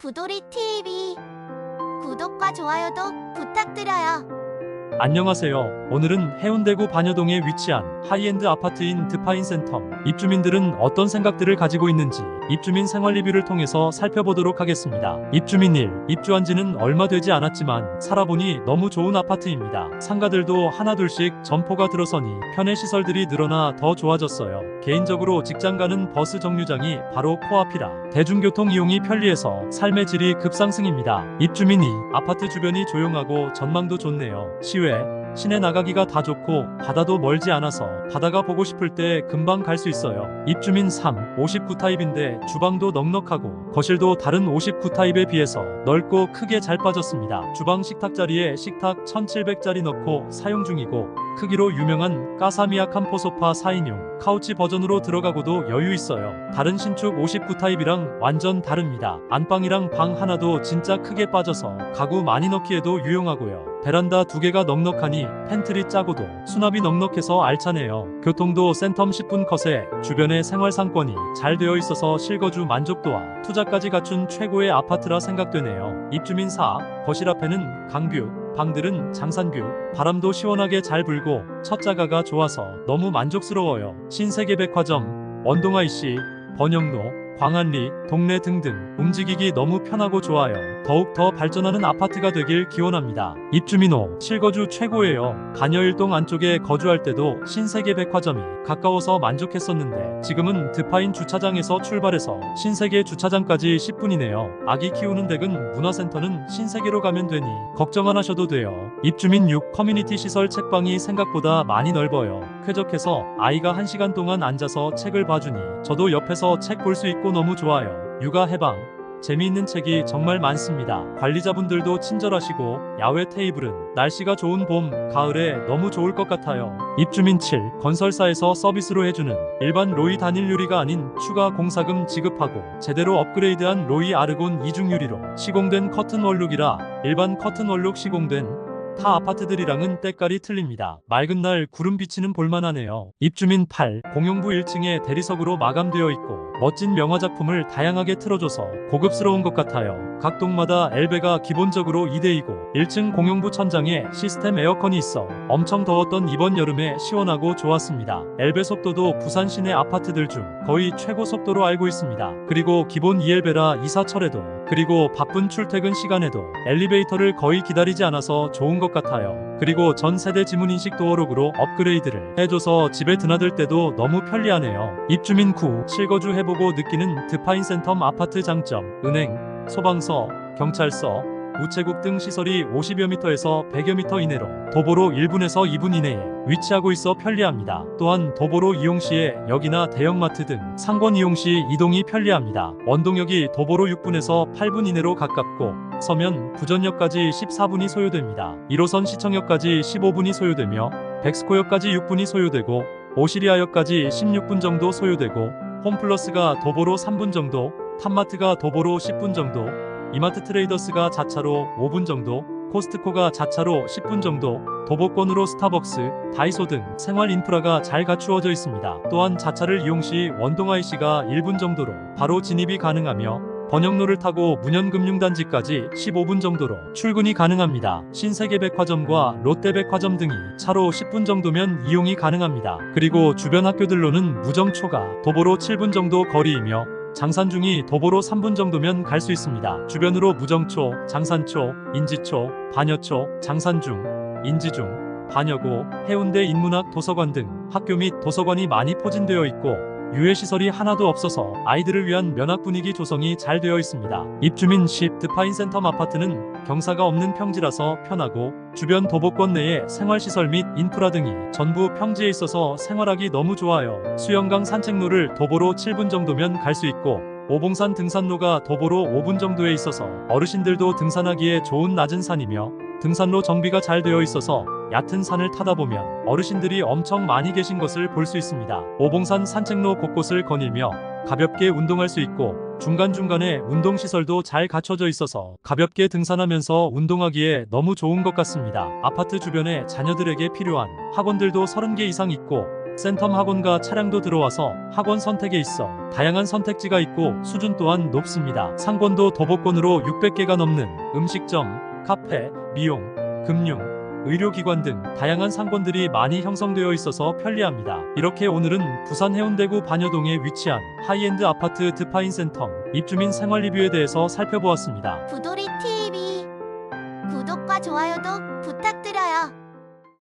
부도리 TV 구독과 좋아요도 부탁드려요. 안녕하세요. 오늘은 해운대구 반여동에 위치한 하이엔드 아파트인 드파인 센텀. 입주민들은 어떤 생각들을 가지고 있는지 입주민 생활 리뷰를 통해서 살펴보도록 하겠습니다. 입주민 1. 입주한 지는 얼마 되지 않았지만 살아보니 너무 좋은 아파트입니다. 상가들도 하나둘씩 점포가 들어서니 편의 시설들이 늘어나 더 좋아졌어요. 개인적으로 직장 가는 버스 정류장이 바로 코앞이라 대중교통 이용이 편리해서 삶의 질이 급상승입니다. 입주민이 아파트 주변이 조용하고 전망도 좋네요. 시외 시내 나가기가 다 좋고 바다도 멀지 않아서 바다가 보고 싶을 때 금방 갈 수 있어요. 입주민 3, 59 타입인데 주방도 넉넉하고 거실도 다른 59 타입에 비해서 넓고 크게 잘 빠졌습니다. 주방 식탁 자리에 식탁 1700짜리 넣고 사용 중이고 크기로 유명한 까사미아 캄포 소파 4인용 카우치 버전으로 들어가고도 여유 있어요. 다른 신축 59 타입이랑 완전 다릅니다. 안방이랑 방 하나도 진짜 크게 빠져서 가구 많이 넣기에도 유용하고요. 베란다 두 개가 넉넉하니 팬트리 짜고도 수납이 넉넉해서 알차네요. 교통도 센텀 10분 컷에 주변에 생활 상권이 잘 되어 있어서 실거주 만족도와 투자까지 갖춘 최고의 아파트라 생각되네요. 입주민 4, 거실 앞에는 강뷰, 방들은 장산뷰, 바람도 시원하게 잘 불고 첫 자가가 좋아서 너무 만족스러워요. 신세계백화점, 원동아이씨, 번영로, 광안리, 동네 등등 움직이기 너무 편하고 좋아요. 더욱 더 발전하는 아파트가 되길 기원합니다. 입주민호 실거주 최고예요. 간여일동 안쪽에 거주할 때도 신세계 백화점이 가까워서 만족했었는데 지금은 드파인 주차장에서 출발해서 신세계 주차장까지 10분이네요. 아기 키우는 댁은 문화센터는 신세계로 가면 되니 걱정 안 하셔도 돼요. 입주민 6 커뮤니티 시설 책방이 생각보다 많이 넓어요. 쾌적해서 아이가 1시간 동안 앉아서 책을 봐주니 저도 옆에서 책 볼 수 있고 너무 좋아요. 육아 해방 재미있는 책이 정말 많습니다. 관리자분들도 친절하시고 야외 테이블은 날씨가 좋은 봄, 가을에 너무 좋을 것 같아요. 입주민 7 건설사에서 서비스로 해주는 일반 로이 단일 유리가 아닌 추가 공사금 지급하고 제대로 업그레이드한 로이 아르곤 이중 유리로 시공된 커튼 원룩이라 일반 커튼 원룩 시공된 타 아파트들이랑은 때깔이 틀립니다. 맑은 날 구름 비치는 볼만하네요. 입주민 8 공용부 1층에 대리석으로 마감되어 있고 멋진 명화 작품을 다양하게 틀어줘서 고급스러운 것 같아요. 각 동마다 엘베가 기본적으로 2대이고 1층 공용부 천장에 시스템 에어컨이 있어 엄청 더웠던 이번 여름에 시원하고 좋았습니다. 엘베 속도도 부산 시내 아파트들 중 거의 최고 속도로 알고 있습니다. 그리고 기본 2엘베라 이사철에도 그리고 바쁜 출퇴근 시간에도 엘리베이터를 거의 기다리지 않아서 좋은 것 같아요. 그리고 전 세대 지문 인식 도어록으로 업그레이드를 해줘서 집에 드나들 때도 너무 편리하네요. 입주민 9 실거주 해보 고 느끼는 드파인 센텀 아파트 장점 은행, 소방서, 경찰서, 우체국 등 시설이 50여 미터에서 100여 미터 이내로 도보로 1분에서 2분 이내에 위치하고 있어 편리합니다. 또한 도보로 이용 시에 역이나 대형마트 등 상권 이용 시 이동이 편리합니다. 원동역이 도보로 6분에서 8분 이내로 가깝고 서면 부전역까지 14분이 소요됩니다. 1호선 시청역까지 15분이 소요되며 백스코역까지 6분이 소요되고 오시리아역까지 16분 정도 소요되고 홈플러스가 도보로 3분 정도, 탑마트가 도보로 10분 정도, 이마트 트레이더스가 자차로 5분 정도, 코스트코가 자차로 10분 정도, 도보권으로 스타벅스, 다이소 등 생활 인프라가 잘 갖추어져 있습니다. 또한 자차를 이용 시 원동아이씨가 1분 정도로 바로 진입이 가능하며 번영로를 타고 문현금융단지까지 15분 정도로 출근이 가능합니다. 신세계백화점과 롯데백화점 등이 차로 10분 정도면 이용이 가능합니다. 그리고 주변 학교들로는 무정초가 도보로 7분 정도 거리이며 장산중이 도보로 3분 정도면 갈 수 있습니다. 주변으로 무정초, 장산초, 인지초, 반여초, 장산중, 인지중, 반여고, 해운대 인문학 도서관 등 학교 및 도서관이 많이 포진되어 있고 유해 시설이 하나도 없어서 아이들을 위한 면학 분위기 조성이 잘 되어 있습니다. 입주민 10 드파인 센텀 아파트는 경사가 없는 평지라서 편하고 주변 도보권 내에 생활시설 및 인프라 등이 전부 평지에 있어서 생활하기 너무 좋아요. 수영강 산책로를 도보로 7분 정도면 갈 수 있고 오봉산 등산로가 도보로 5분 정도에 있어서 어르신들도 등산하기에 좋은 낮은 산이며 등산로 정비가 잘 되어 있어서 얕은 산을 타다 보면 어르신들이 엄청 많이 계신 것을 볼 수 있습니다. 오봉산 산책로 곳곳을 거닐며 가볍게 운동할 수 있고 중간중간에 운동시설도 잘 갖춰져 있어서 가볍게 등산하면서 운동하기에 너무 좋은 것 같습니다. 아파트 주변에 자녀들에게 필요한 학원들도 30개 이상 있고 센텀 학원과 차량도 들어와서 학원 선택에 있어 다양한 선택지가 있고 수준 또한 높습니다. 상권도 도보권으로 600개가 넘는 음식점, 카페, 미용, 금융, 의료기관 등 다양한 상권들이 많이 형성되어 있어서 편리합니다. 이렇게 오늘은 부산 해운대구 반여동에 위치한 하이엔드 아파트 드파인 센텀 입주민 생활 리뷰에 대해서 살펴보았습니다. 부도리 TV 구독과 좋아요도 부탁드려요.